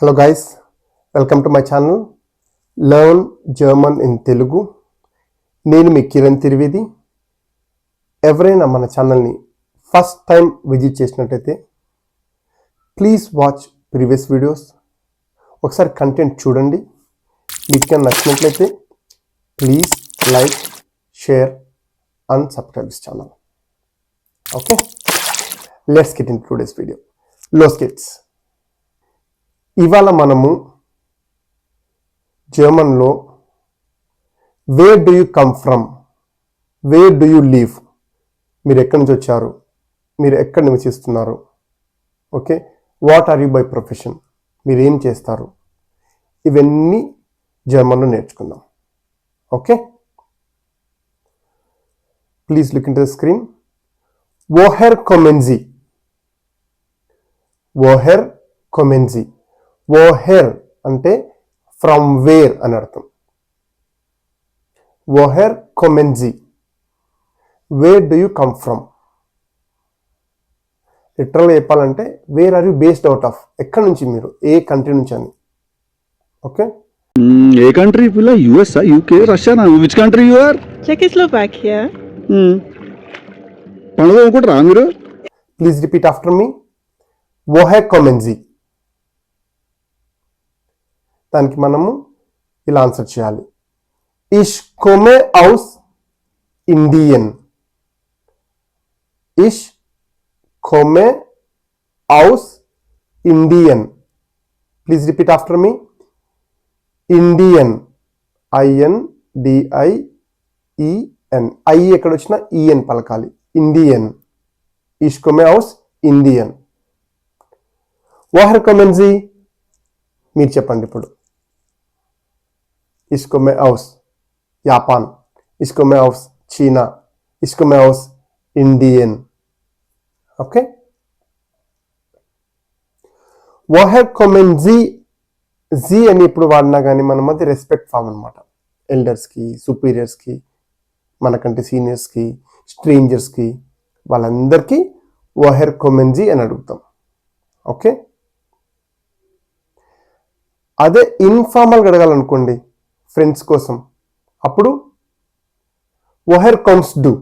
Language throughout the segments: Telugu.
Hello guys welcome to my channel learn German in Telugu నేను మీ కిరణ్ తిరివేది. ఎవరైనా మన ఛానల్ని ఫస్ట్ టైం విజిట్ చేసినట్టయితే ప్లీజ్ వాచ్ ప్రీవియస్ వీడియోస్ ఒకసారి కంటెంట్ చూడండి. మీకు కనుక నచ్చినట్లయితే please like share and subscribe this channel okay let's get in today's video లో స్కెట్స్ ఇవాళ మనము జర్మన్లో where do you come from where do you live మీరు ఎక్కడి నుంచి వచ్చారు? మీరు ఎక్కడ నివసిస్తున్నారు? Okay? What are you by profession మీరు ఏం చేస్తారు? ఇవన్నీ జర్మన్లో నేర్చుకుందాం. Okay? Please look in the screen ఓహెర్ కొమెన్జీ ఓహెర్ కొమెన్జీ ఓహెర్ అంటే ఫ్రమ్ వేర్ అని అర్థం. ఓహెర్ కొమెన్జీ where do you come from లిటరల్గా చెప్పాలంటే where are you based out of ఎక్కడి నుంచి మీరు? ఏ కంట్రీ నుంచి అని. ఓకే ఏ కంట్రీ పిల్ల? US UK రష్యానా which country you are Czechoslovakia. పండుగ అనుకుంటారా మీరు? ప్లీజ్ రిపీట్ ఆఫ్టర్ మీ ఓహెర్ కొమెన్జీ దానికి మనము ఇలా ఆన్సర్ చేయాలి. ఇష్ కొమె ఔస్ ఇండియన్ ఇష్ కొమె ఔస్ ఇండియన్ please repeat after me Indian I N D I E N I ఎక్కడ వచ్చినా ఈఎన్ పలకాలి. ఇండియన్ ఇష్ కొమె హౌస్ ఇండియన్ వాహర్ కొమెన్జీ మీరు చెప్పండి ఇప్పుడు. ఇస్కొమే హౌస్ జాపాన్ ఇస్కొమే హౌస్ చీనా ఇస్కొమే aus ఇండియన్. ఓకే? వాహర్ కొమెన్ జీ జీ అని ఇప్పుడు వాడినా కానీ మనం అది రెస్పెక్ట్ ఫామ్ అనమాట ఎల్డర్స్కి సుపీరియర్స్కి మనకంటే సీనియర్స్కి స్ట్రేంజర్స్కి వాళ్ళందరికీ వాహర్ కొమెన్జీ అని అడుగుతాం. ఓకే? అదే ఇన్ఫార్మల్గా అడగాలనుకోండి ఫ్రెండ్స్ కోసం అప్పుడు ఒహెర్ కమ్స్ డు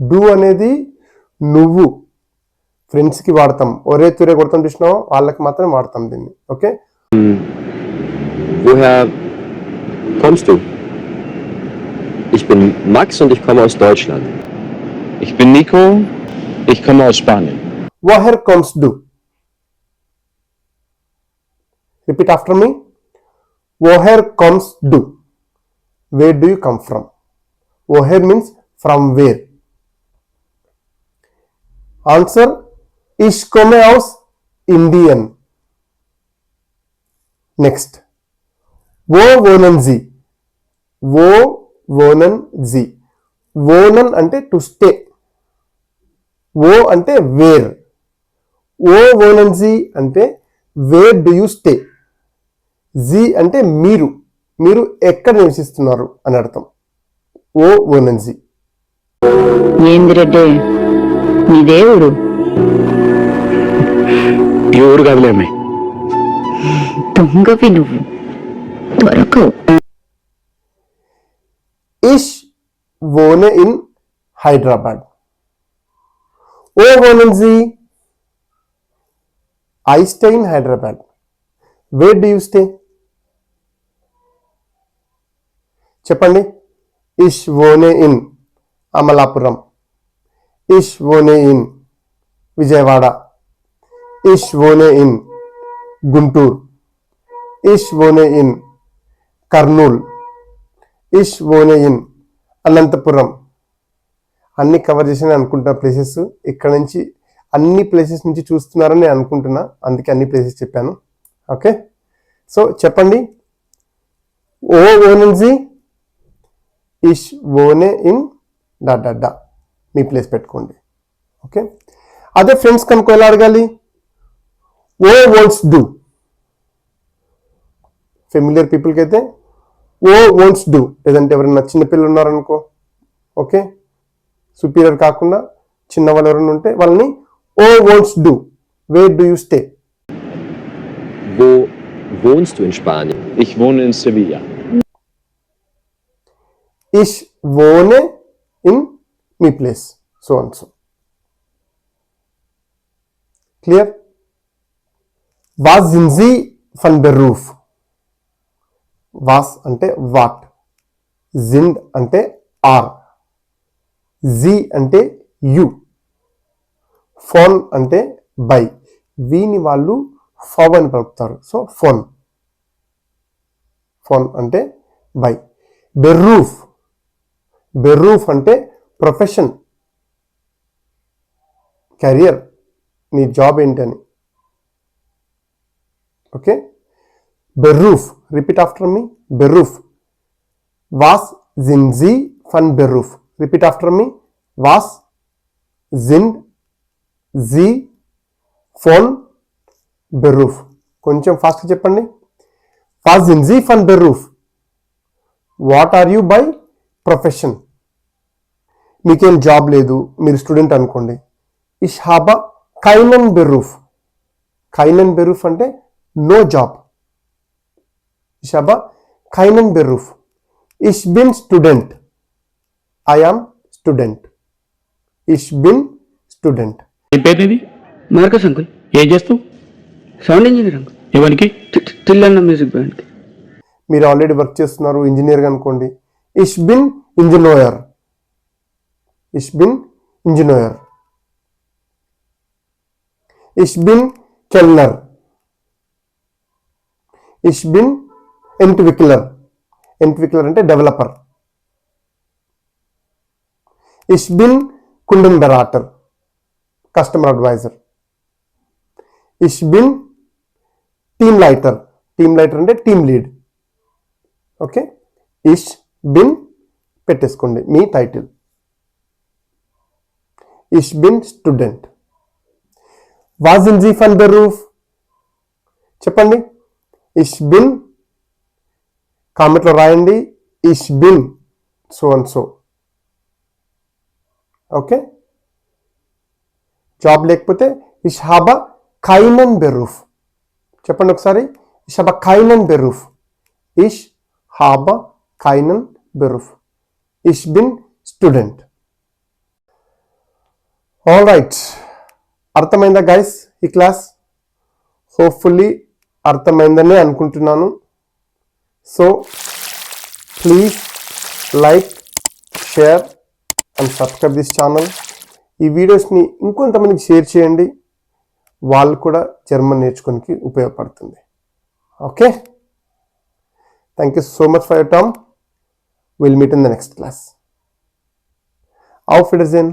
డూ అనేది నువ్వు ఫ్రెండ్స్కి వాడతాం ఒరే తురే కొడతాం చూసినావో వాళ్ళకి మాత్రం వాడతాం దీన్ని okay Woher kommst du? Ich bin Max und ich komme aus Deutschland. Ich bin Nico, ich komme aus Spanien. ఒహెర్ కమ్స్ డు రిపీట్ ఆఫ్టర్ మీ ఓహెర్ కమ్స్ do where do you come from ఓహెర్ means from where answer ఇష్ కొమె హౌస్ ఇండియన్ నెక్స్ట్ ఓ ఓనన్ జీ ఓ ఓనన్ జీ ఓనన్ అంటే టు స్టే ఓ అంటే వేర్ ఓ ఓనన్జీ అంటే వేర్ డు యూ స్టే జీ అంటే మీరు. మీరు ఎక్కడ నివసిస్తున్నారు అని అర్థం. ఓ ఓనన్జీ ఏంది రెడ్డి? నీ దేవుడు. ఈ ఊరు కదలేమే దొంగవి నువ్వు. దొరకవు. ఇష్ ఓనే ఇన్ హైదరాబాద్. ఓ ఓనన్జీ I stay in Hyderabad. Where do you stay? చెప్పండి. ఇష్ ఓనే ఇన్ అమలాపురం. ఇష్ ఓనే ఇన్ విజయవాడ. ఇష్ ఓనే ఇన్ గుంటూరు. ఇష్ ఓనే ఇన్ కర్నూల్. ఇష్ ఓనే ఇన్ అనంతపురం. అన్ని కవర్ చేసిన అనుకుంటున్న ప్లేసెస్ ఇక్కడ నుంచి అన్ని ప్లేసెస్ నుంచి చూస్తున్నారని నేను అనుకుంటున్నా. అందుకే అన్ని ప్లేసెస్ చెప్పాను. ఓకే? సో చెప్పండి. ఓ ఓనన్జీ ఇష్ ఓనే ఇన్ డా డా డా మీ ప్లేస్ పెట్టుకోండి. ఓకే అదే ఫ్రెండ్స్ కనుక ఎలా అడగాలి? ఓ వోంట్స్ డూ ఫెమిలియర్ పీపుల్కి అయితే ఓ వోంట్స్ డూ లేదంటే ఎవరైనా చిన్నపిల్లలు ఉన్నారనుకో. ఓకే సుపీరియర్ కాకుండా చిన్న వాళ్ళు ఎవరైనా ఉంటే వాళ్ళని ఓ వోంట్స్ do where do you stay Wo wohnst du in Spanien? Ich wohne in Sevilla. Ich wohne in me place so and so clear was sind ఫన్ ద రూఫ్ వాస్ అంటే వాట్ జిండ్ అంటే ఆర్ జీ అంటే యు ఫోన్ అంటే బై వీని వాళ్ళు ఫవ్ అని పలుకుతారు. సో ఫోన్. ఫోన్ అంటే బై బెర్రూఫ్ బెర్రూఫ్ అంటే ప్రొఫెషన్ కెరియర్ నీ జాబ్ ఏంటని. ఓకే బెర్రూఫ్. రిపీట్ ఆఫ్టర్ మీ బెర్రూఫ్. వాస్ జిన్జీ ఫన్ బెర్రూఫ్ రిపీట్ ఆఫ్టర్ మీ వాస్ జిన్ జీ ఫోన్ బెర్రూఫ్ కొంచెం ఫాస్ట్గా చెప్పండి. వాస్ జిన్జీ ఫన్ బెర్రూఫ్ what are you by profession మీకేం జాబ్ లేదు మీరు స్టూడెంట్ అనుకోండి. ఇష్ హాబా కైనన్ బెరూఫ్. కైనన్ బెరూఫ్ అంటే నో జాబ్. ఇష్ హాబా కైనన్ బెరూఫ్. ఇష్ బిన్ స్టూడెంట్. I am student. ఇష్ బిన్ స్టూడెంట్. ఏం పేరు మార్కస్ అంకుల్. ఏం చేస్తావు? Sound engineer uncle. ఎవరికి? మ్యూజిక్ బ్యాండ్కి. మీరు ఆల్రెడీ వర్క్ చేస్తున్నారు ఇంజనీర్గా అనుకోండి. ఇష్ బిన్ ఇంజనీర్. ఇష్ బిన్ ఇంజనీర్ ఇష్ బిన్ కెల్నర్ ఇష్ బిన్ ఎంట్విక్లర్ ఎంట్విక్లర్ అంటే డెవలపర్ ఇష్ బిన్ కుండన్ బెరాటర్ కస్టమర్ అడ్వైజర్ ఇష్ బిన్ టీమ్ లైటర్ టీమ్ లైటర్ అంటే టీమ్ లీడ్ ఓకే ఇష్ బిన్ పెట్టేసుకోండి మీ టైటిల్ ఇష్ బిన్ స్టూడెంట్ వాజ్ ఇన్ జీ ఫన్ బెరూఫ్ చెప్పండి. ఇష్ బిన్ కామెంట్లో రాయండి. ఇష్ bin so and so okay job లేకపోతే ఇష్ హాబా కైనన్ బెరూఫ్ చెప్పండి ఒకసారి. ఇష్ హాబా కైనన్ బెరూఫ్ ఇష్ హాబా ఖైనన్ బెరూఫ్ ఇష్ బిన్ స్టూడెంట్ ఆల్ రైట్ అర్థమైందా గైస్ ఈ క్లాస్ హోప్ఫుల్లీ అర్థమైందని అనుకుంటున్నాను. So please like share and subscribe this channel ఈ వీడియోస్ని ఇంకొంతమందికి షేర్ చేయండి. వాళ్ళు కూడా జర్మన్ నేర్చుకోనికి ఉపయోగపడుతుంది. Okay thank you so much for your term will meet in the next class of it is in